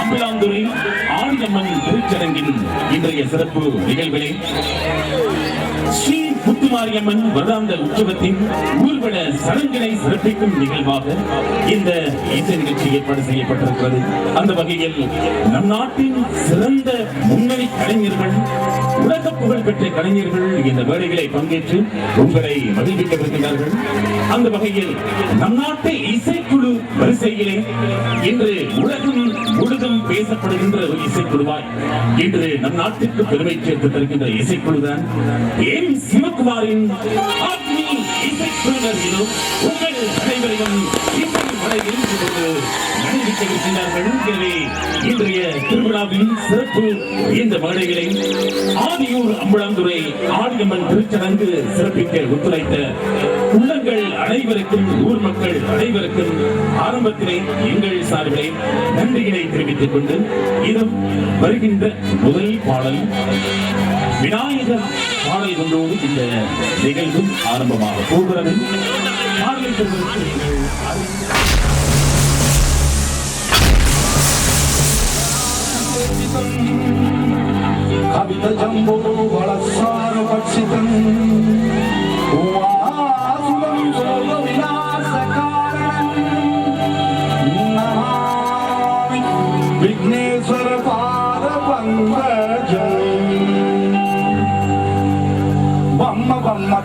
அம்பலாந்துறை ஆடியம்மன் திருச்சடங்கின் இன்றைய சிறப்பு நிகழ்வுகளே ஸ்ரீ முத்துமாரியம்மன் வருடாந்த உற்சவத்தின் ஊர்வல சடங்கினை சிறப்பிக்கும் நிகழ்வாக இந்த இசை நிகழ்ச்சி ஏற்பாடு செய்யப்பட்டிருக்கிறது. அந்த வகையில் நம் நாட்டின் சிறந்த முன்னணி கலைஞர்கள் உலக புகழ் பெற்ற கலைஞர்கள் இந்த வேலைகளை பங்கேற்று உங்களை மகிழ்விக்க மகிழ்விக்கவிருக்கிறார்கள் அந்த வகையில் நம் நாட்டை இசைக்குழு வரிசையிலே இன்று உலகம் முழுதும் பேசப்படுகின்ற ஒரு இசைக்குழுவாய் இன்று நம் நாட்டிற்கு பெருமை சேர்த்து தருகின்ற இசைக்குழுதான் எம் சிவகுமாரின் ஆத்மி இசைக்குழுவினர் உங்கள் அனைவரையும் இசை மலையில் கொண்டு மகிழ்விக்கவிருக்கிறார்கள் எனவே இன்றைய திருவிழாவின் சிறப்பு இந்த மேடைகளை ஆதியூர் அம்பலாந்துறை ஆடியம்மன் திருச்சடங்கு சிறப்பிக்க ஒத்துழைத்த உள்ளங்கள் அனைவருக்கும் ஊர் மக்கள் அனைவருக்கும் ஆரம்பத்திலே எங்கள் சார்பிலே நன்றிகளை தெரிவித்துக் கொண்டு இதம் வருகின்ற முதல் பாடல் விநாயகர் பாடல் கொண்டோடு இந்த நிகழ்வு ஆரம்பமாக போகிறது. கவித ஜம்போ வளசார பட்சிதன்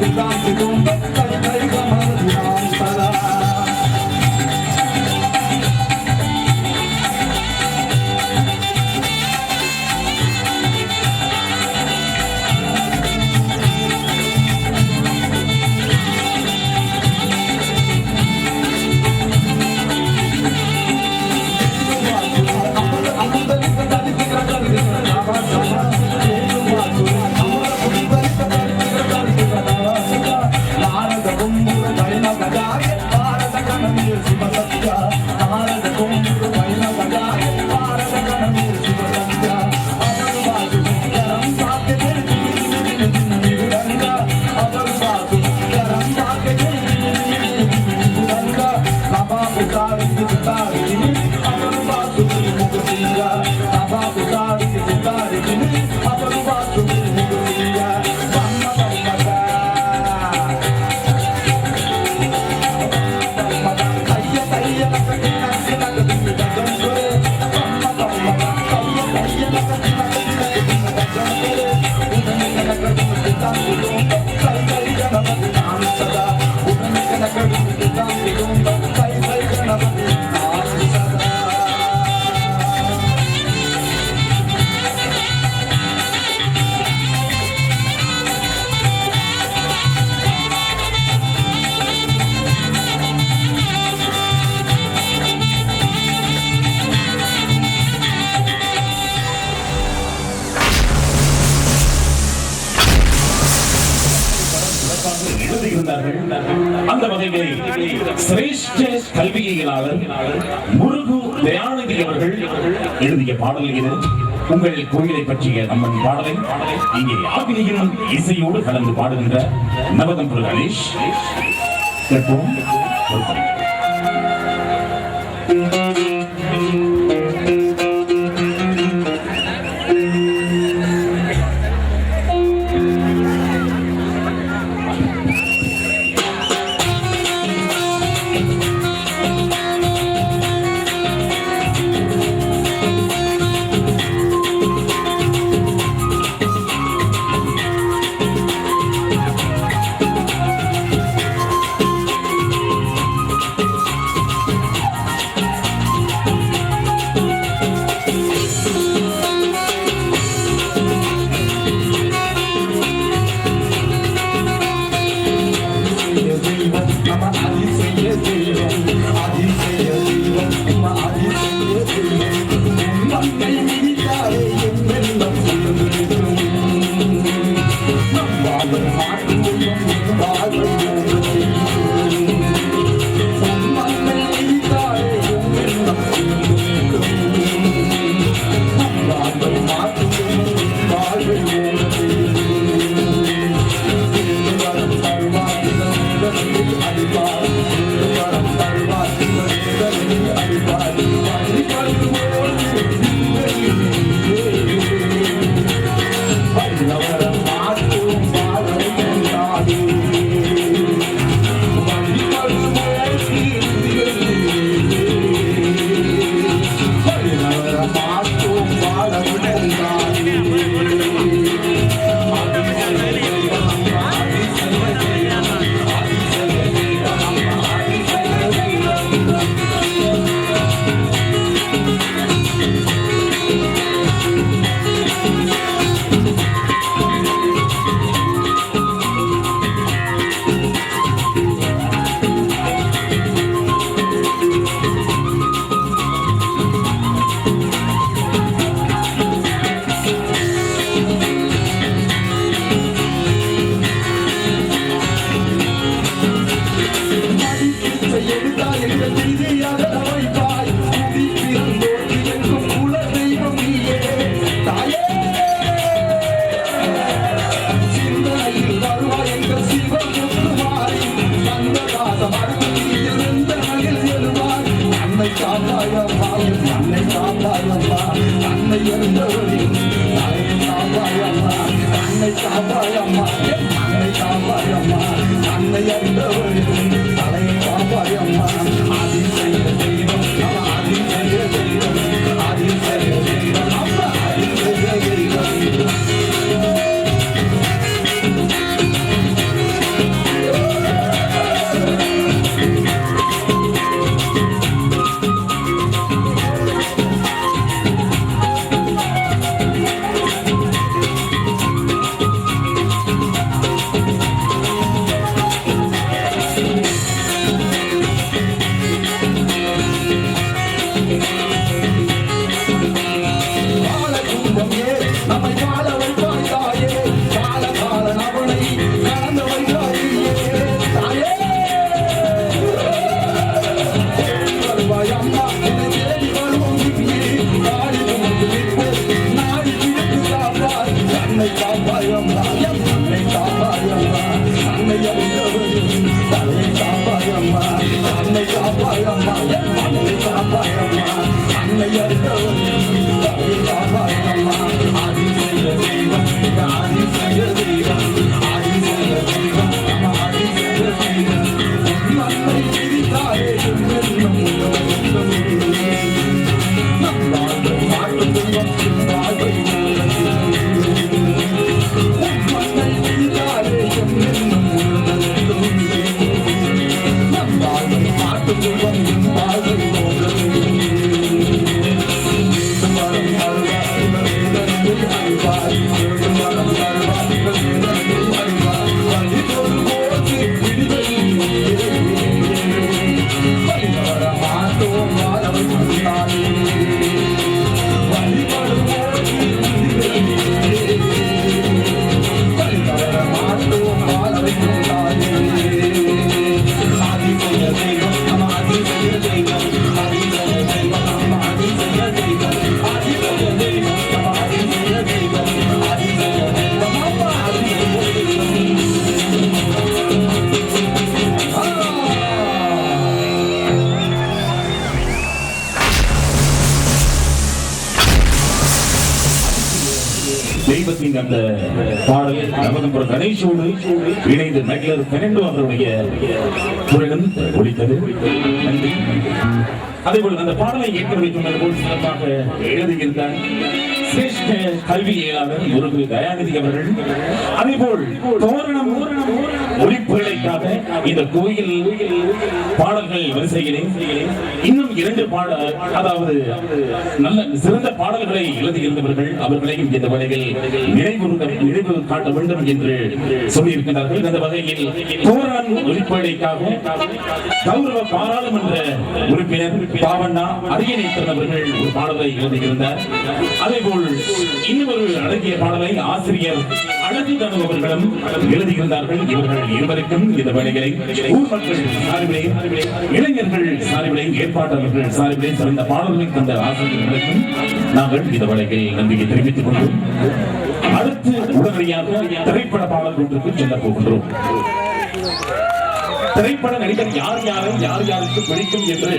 Dum, dum, dum, dum. அந்த வகையிலே சிரேஷ்ட கல்வியியலாளர் முருகு தயாநிதி அவர்கள் எழுதிய பாடல் இது உங்கள் கோயிலை பற்றிய நம்ம பாடலை இங்கே ஆகினியின் இசையோடு கலந்து பாடுகின்ற நவதம்புரு கணேஷ் கேட்போம் Thank you. அன்னை அறிந்தவரின் தலையை காப்பாய் அம்மா Thank you. தெய்வத்தின் அந்த பாடல் நவகம்புரம் கணேஷோடு இணைந்து நடிகர் பெனண்டோ அவருடைய குரலும் ஒழித்தது நன்றி. அதேபோல் அந்த பாடலை ஏற்கனவே சொன்னது போல் சிறப்பாக எழுதியிருந்தார். சிரேஷ்ட தயாநிதி அவர்கள். தோரணம் இந்த கோயில் பாடல்கள் வரிசையிலே இன்னும் இரண்டு பாட அதாவது நல்ல சிறந்த பாடல்களை எழுதியிருந்தவர்கள் அவர்களையும் இந்த வகையில் நினைவு நினைவு காட்ட வேண்டும் என்று சொல்லியிருக்கிறார்கள் இந்த வகையில் தோரணம் ஒலிப்படைக்காக கௌரவ பாராளுமன்ற உறுப்பினர் பாவண்ணா அரியணை அவர்கள் ஒரு பாடலை எழுதியிருந்தார். அதே போல் இன்னொரு இன்னும் ஒரு அழகிய பாடலை ஆசிரியர் அழகு தனு அவர்களும் எழுதியிருந்தார்கள். இவர்கள் இருவருக்கும் இந்த பணிகளை ஊர் மக்கள் சார்பிலே இளைஞர்கள் சார்பிலே ஏற்பாட்டாளர்கள் சார்பிலே சிறந்த பாடல்களை தந்த ஆசிரியர்களுக்கும் நாங்கள் இந்த வழக்கை நம்பிக்கை தெரிவித்துக் கொண்டோம் அடுத்து உடனடியாக திரைப்பட பாடல் ஒன்றுக்கு செல்ல போகின்றோம். திரைப்பட நடிகர் யார் யாரை யார் யாருக்கு பிடிக்கும் என்று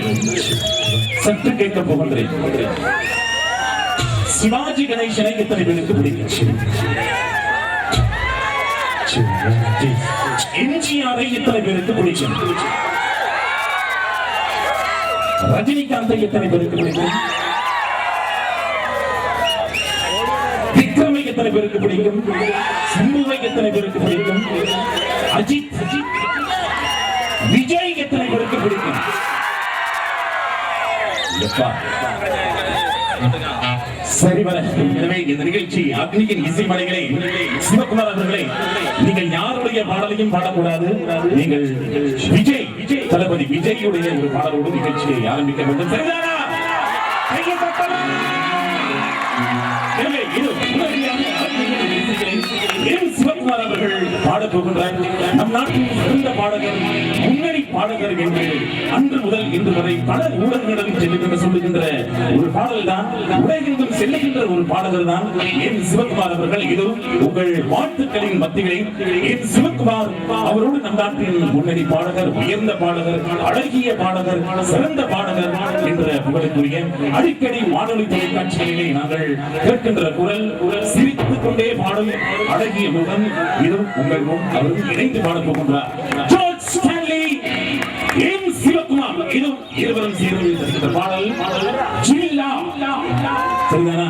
சற்று கேட்க போகின்றேன். சிவாஜி கணேசனை எத்தனை பேருக்கு பிடிக்கும்? எம்ஜிஆரை எத்தனை பேருக்கு பிடிக்கும்? ரஜினிகாந்தை எத்தனை பேருக்கு பிடிக்கும்? விக்ரமை எத்தனை பேருக்கு பிடிக்கும்? சிம்புவை எத்தனை பேருக்கு பிடிக்கும்? அஜித் அஜித். விஜய் எத்தனை பேருக்கு பிடிக்கும்? சரி வர. எனவே இந்த நிகழ்ச்சி அக்னியின் இசை மலைகளை சிவகுமார் அவர்களை நீங்கள் யாருடைய பாடலையும் பாடக்கூடாது. நீங்கள் விஜய் விஜய் தளபதி விஜயுடைய ஒரு பாடலோடு நிகழ்ச்சியை ஆரம்பிக்க வேண்டும். சரிதானா? எனவே இது உடனடியாக அக்னியின் அவர்கள் பாடப் போகின்றார். நம் நாட்டின் சிறந்த பாடகர் முன்னணி பாடகர் என்று அன்று முதல் இன்று வரை பல ஊடகங்களிடம் செல்லுகின்ற சொல்லுகின்ற ஒரு பாடல் தான் உலகெங்கும் செல்லுகின்ற ஒரு பாடகர் தான் என் சிவகுமார் அவர்கள். இது உங்கள் வாழ்த்துக்களின் மத்தியிலே என் சிவகுமார் அவரோடு நம் நாட்டின் முன்னணி பாடகர் உயர்ந்த பாடகர் அழகிய பாடகர் சிறந்த பாடகர் என்ற புகழுக்குரிய அடிக்கடி வானொலி தொலைக்காட்சிகளிலே நாங்கள் கேட்கின்ற குரல் சிரித்துக் கொண்டே பாடும் அழகிய முகம் இது உங்கள் முன் அவரும் இணைந்து பாடப் போகின்றார் ஜார்ஜ் ஸ்டான்லி எம். சிவகுமார். இது இருவரும் சேர்ந்து பாடல் ஜில்லா. சரிதானா?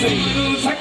Music.